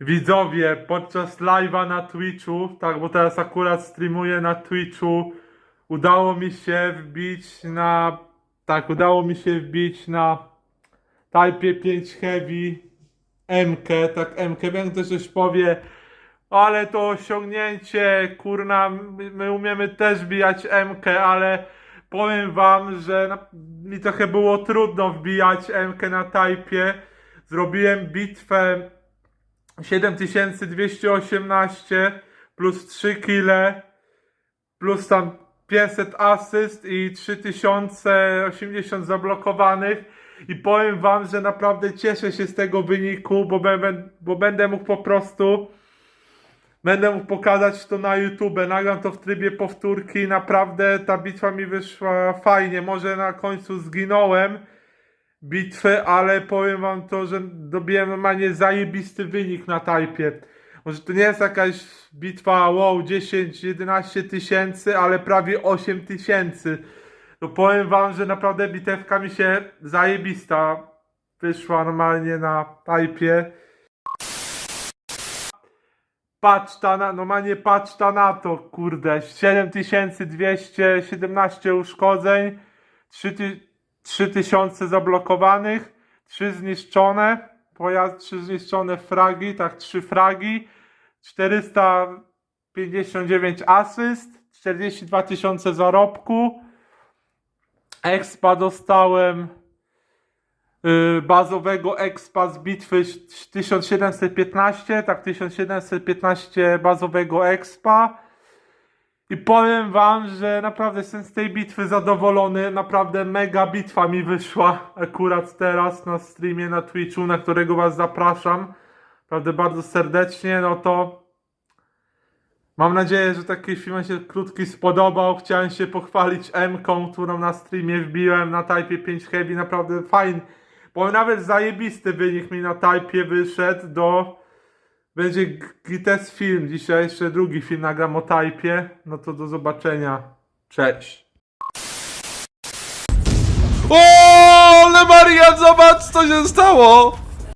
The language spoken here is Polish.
widzowie podczas live'a na Twitchu, tak, bo teraz akurat streamuję na Twitchu, udało mi się wbić na, tak, udało mi się wbić na Type 5 Heavy MK, tak, MK, wiem, ktoś coś powie, ale to osiągnięcie, kurna, my, my umiemy też bijać MK, ale powiem wam, że mi trochę było trudno wbijać MK na Type. Zrobiłem bitwę 7218 plus 3 kile plus tam 500 asyst i 3080 zablokowanych. I powiem wam, że naprawdę cieszę się z tego wyniku, bo, będę, bo będę mógł po prostu będę mógł pokazać to na YouTube, nagram to w trybie powtórki, naprawdę ta bitwa mi wyszła fajnie, może na końcu zginąłem bitwy, ale powiem wam to, że dobiłem normalnie zajebisty wynik na tajpie. Może to nie jest jakaś bitwa wow 10-11 tysięcy, ale prawie 8 tysięcy. To powiem wam, że naprawdę bitewka mi się zajebista wyszła normalnie na tajpie. Patrz ta na, normalnie patrz ta na to, kurde, 7217 uszkodzeń, 3000 3000 zablokowanych, 3 zniszczone, pojazd, 3 zniszczone fragi, tak 3 fragi, 459 asyst, 42 tysiące zarobku, expa dostałem y, bazowego expa z bitwy 1715, tak 1715 bazowego expa. I powiem wam, że naprawdę jestem z tej bitwy zadowolony. Naprawdę mega bitwa mi wyszła akurat teraz na streamie na Twitchu, na którego was zapraszam. Naprawdę bardzo serdecznie. No to mam nadzieję, że taki film się krótki spodobał. Chciałem się pochwalić M-ką, którą na streamie wbiłem na Type 5 Heavy. Naprawdę fajny. Bo nawet zajebisty wynik mi na Type wyszedł do będzie GTS film. Dzisiaj jeszcze drugi film nagram o. No to do zobaczenia. Cześć. O, ale Marian, zobacz co się stało!